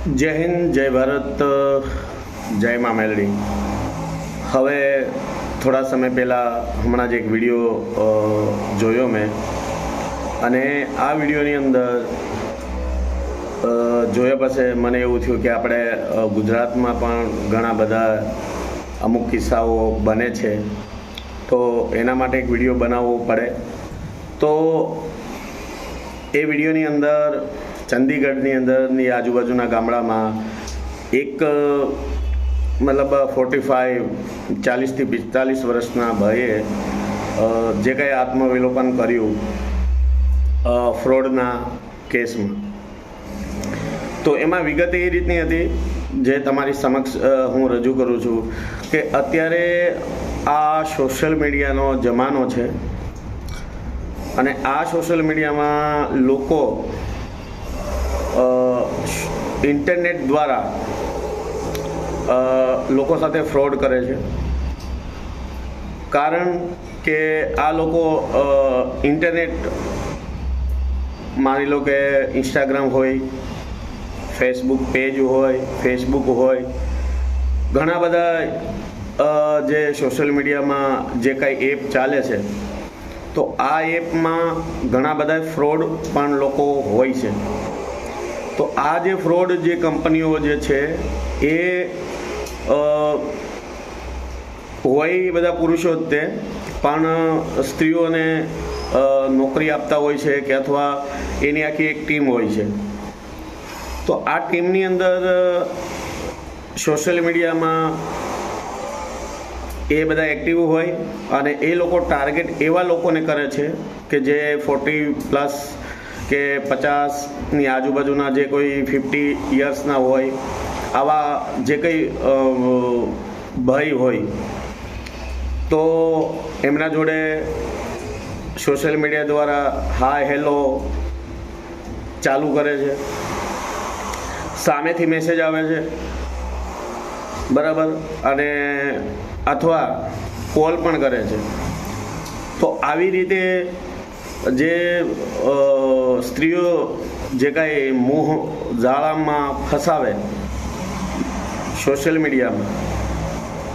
જય હિન્દ, જય ભારત, જય મા મેલડી. હવે થોડા સમય પહેલાં હમણાં જ એક વીડિયો જોયો મેં. અને આ વિડીયોની અંદર જોયા પછી મને એવું થયું કે આપણે ગુજરાતમાં પણ ઘણા બધા અમુક કિસ્સાઓ બને છે. તો એના માટે એક વીડિયો બનાવવો પડે. તો એ વિડીયોની અંદર ચંદીગઢની અંદરની આજુબાજુના ગામડામાં એક મતલબ ફોર્ટી ફાઈવ ચાલીસથી પિસ્તાલીસ વર્ષના ભાઈએ જે કંઈ આત્મવિલોપન કર્યું ફ્રોડના કેસમાં. તો એમાં વિગત એ રીતની હતી જે તમારી સમક્ષ હું રજૂ કરું છું કે અત્યારે આ સોશિયલ મીડિયાનો જમાનો છે અને આ સોશિયલ મીડિયામાં લોકો ઇન્ટરનેટ દ્વારા લોકો સાથે ફ્રોડ કરે છે. કારણ કે આ લોકો ઇન્ટરનેટ, માની લો કે ઇન્સ્ટાગ્રામ હોય, ફેસબુક પેજ હોય, ફેસબુક હોય, ઘણા બધા જે સોશિયલ મીડિયામાં જે કાંઈ એપ ચાલે છે, તો આ એપમાં ઘણા બધા ફ્રોડ પણ લોકો હોય છે. તો આ જે ફ્રોડ જે કંપનીઓ જે છે, એ હોય બધા પુરુષો જ તે. પણ સ્ત્રીઓને નોકરી આપતા હોય છે કે અથવા એની આખી એક ટીમ હોય છે. તો આ ટીમની અંદર, સોશિયલ મીડિયામાં એ બધા એક્ટિવ હોય અને એ લોકો ટાર્ગેટ એવા લોકોને કરે છે કે જે ફોર્ટી પ્લસ કે પચાસની આજુબાજુના જે કોઈ ફિફ્ટી યર્સના હોય, આવા જે કંઈ ભય હોય, તો એમના જોડે સોશિયલ મીડિયા દ્વારા હાય હેલો ચાલુ કરે છે. સામેથી મેસેજ આવે છે. બરાબર? અને અથવા કોલ પણ કરે છે. તો આવી રીતે જે સ્ત્રીઓ જે કાંઈ મોહ જાળામાં ફસાવે સોશિયલ મીડિયામાં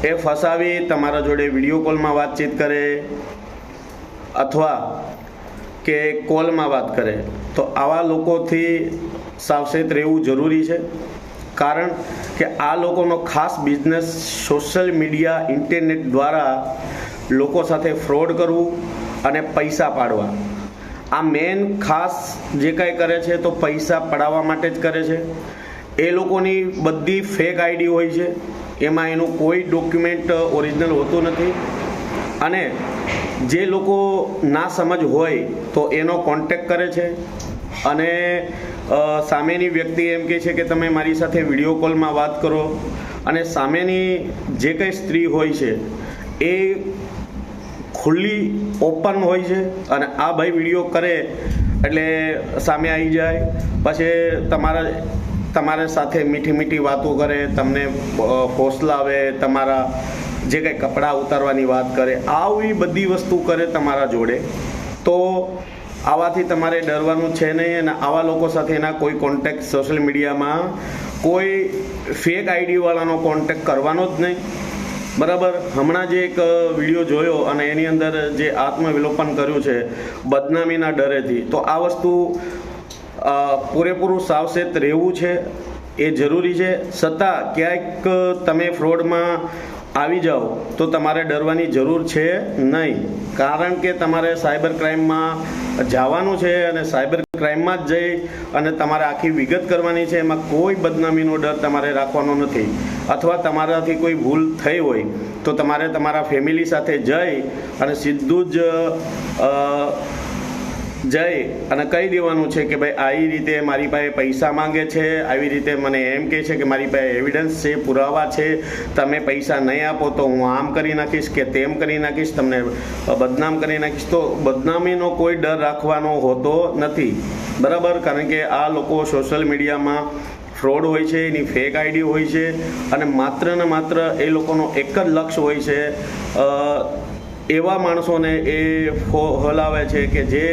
એ ફસાવી તમારા જોડે વીડિયો કોલમાં વાતચીત કરે અથવા કે કોલમાં વાત કરે, તો આવા લોકોથી સાવચેત રહેવું જરૂરી છે. કારણ કે આ લોકોનો ખાસ બિઝનેસ સોશિયલ મીડિયા ઇન્ટરનેટ દ્વારા લોકો સાથે ફ્રોડ કરવું અને પૈસા પાડવા. આ મેન ખાસ જે કાંઈ કરે છે તો પૈસા પડાવવા માટે જ કરે છે. એ લોકોની બધી ફેક આઈડી હોય છે. એમાં એનું કોઈ ડોક્યુમેન્ટ ઓરિજિનલ હોતું નથી. અને જે લોકો ના સમજ હોય તો એનો કોન્ટેક કરે છે. અને સામેની વ્યક્તિ એમ કહે છે કે તમે મારી સાથે વીડિયો કોલમાં વાત કરો. અને સામેની જે કંઈ સ્ત્રી હોય છે, એ ખુલ્લી ઓપન હોય છે અને આ ભાઈ વીડિયો કરે એટલે સામે આવી જાય. પછી તમારા તમારા સાથે મીઠી મીઠી વાતો કરે, તમને ફોસલાવે તમારા જે કંઈ કપડાં ઉતારવાની વાત કરે, આવી બધી વસ્તુ કરે તમારા જોડે. તો આવાથી તમારે ડરવાનું છે નહીં અને આવા લોકો સાથેના કોઈ કોન્ટેક્ટ સોશિયલ મીડિયામાં કોઈ ફેક આઈડીવાળાનો કોન્ટેક્ટ કરવાનો જ નહીં. બરાબર, હમણાં જે એક વીડિયો જોયો અને એની અંદર જે આત્મવિલોપન કર્યું છે, બદનામીના ડરેથી, તો આ વસ્તુ પૂરેપૂરું સાવચેત રહેવું છે, એ જરૂરી છે. છતાં, ક્યાંક તમે ફ્રોડમાં આવી જાઓ, તો તમારે ડરવાની જરૂર છે નહીં. કારણ કે તમારે સાયબર ક્રાઇમમાં જવાનું છે અને સાયબર ક્રાઇમમાં જ જઈ અને તમારે આખી વિગત કરવાની છે, એમાં કોઈ બદનામીનો ડર તમારે રાખવાનો નથી. અથવા તમારાથી કોઈ ભૂલ થઈ હોય, તો તમારે તમારા ફેમિલી સાથે જઈ અને સીધું જ જઈ અને કહી દેવાનું છે કે ભાઈ, આવી રીતે મારી પાસે પૈસા માંગે છે, આવી રીતે મને એમ કહે છે કે મારી પાસે એવિડન્સ છે, પુરાવા છે, તમે પૈસા નહીં આપો તો હું આમ કરી નાખીશ કે તેમ કરી નાખીશ, તમને બદનામ કરી નાખીશ. તો બદનામીનો કોઈ ડર રાખવાનો હોતો નથી. બરાબર? કારણ કે આ લોકો સોશિયલ મીડિયામાં ફ્રોડ હોય છે, એની ફેક આઈડી હોય છે, અને માત્ર ને માત્ર એ લોકોનો એક જ લક્ષ્ય હોય છે. એવા માણસોને એ હલાવે છે કે જે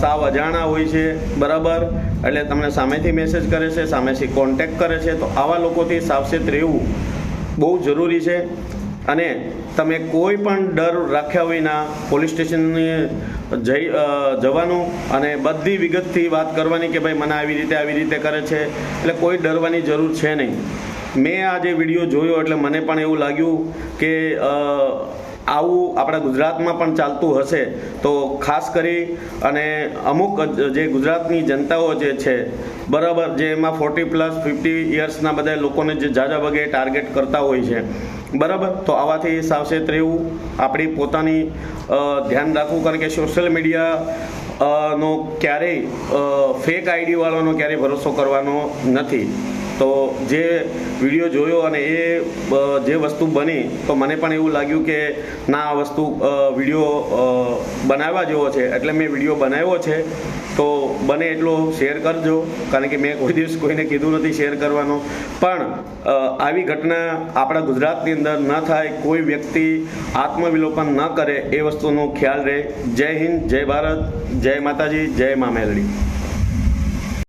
સાવ અજાણા હોય છે, બરાબર? એટલે તમને સામેથી મેસેજ કરે છે, સામેથી કોન્ટેક્ટ કરે છે, તો આવા લોકોથી સાવચેત રહેવું બહુ જરૂરી છે. અને તમે કોઈ પણ ડર રાખ્યા વિના પોલીસ સ્ટેશનને જઈ જવાનું અને બધી વિગતથી વાત કરવાની કે ભાઈ મને આવી રીતે આવી રીતે કરે છે, એટલે કોઈ ડરવાની જરૂર છે નહીં. મેં આ જે વીડિયો જોયો એટલે મને પણ એવું લાગ્યું કે આવું આપણા ગુજરાતમાં પણ ચાલતું હશે. તો ખાસ કરી અને અમુક જે ગુજરાતની જનતાઓ જે છે, બરાબર, જે એમાં ફોર્ટી પ્લસ ફિફ્ટી યર્સના બધા લોકોને જે ઝાઝા ભાગે ટાર્ગેટ કરતા હોય છે. બરાબર? તો આવાથી સાવચેત રહેવું. આપણી પોતાની ધ્યાન રાખવું. કારણ કે સોશિયલ મીડિયા નો ક્યારેય ફેક આઈડી વાળાનો ક્યારેય ભરોસો કરવાનો નથી. તો જે વીડિયો જોયો અને એ જે વસ્તુ બની, તો મને પણ એવું લાગ્યું કે ના, આ વસ્તુ વીડિયો બનાવવા જેવો છે. એટલે મેં વીડિયો બનાવ્યો છે. તો બને એટલો શેર કરજો, કારણ કે મેં કોઈ દિવસ કોઈને કીધું નથી શેર કરવાનો. પણ આવી ઘટના આપણા ગુજરાતની અંદર ન થાય, કોઈ વ્યક્તિ આત્મવિલોપન ન કરે, એ વસ્તુનો ખ્યાલ રહે. જય હિન્દ, જય ભારત, જય માતાજી, જય મા મેલડી.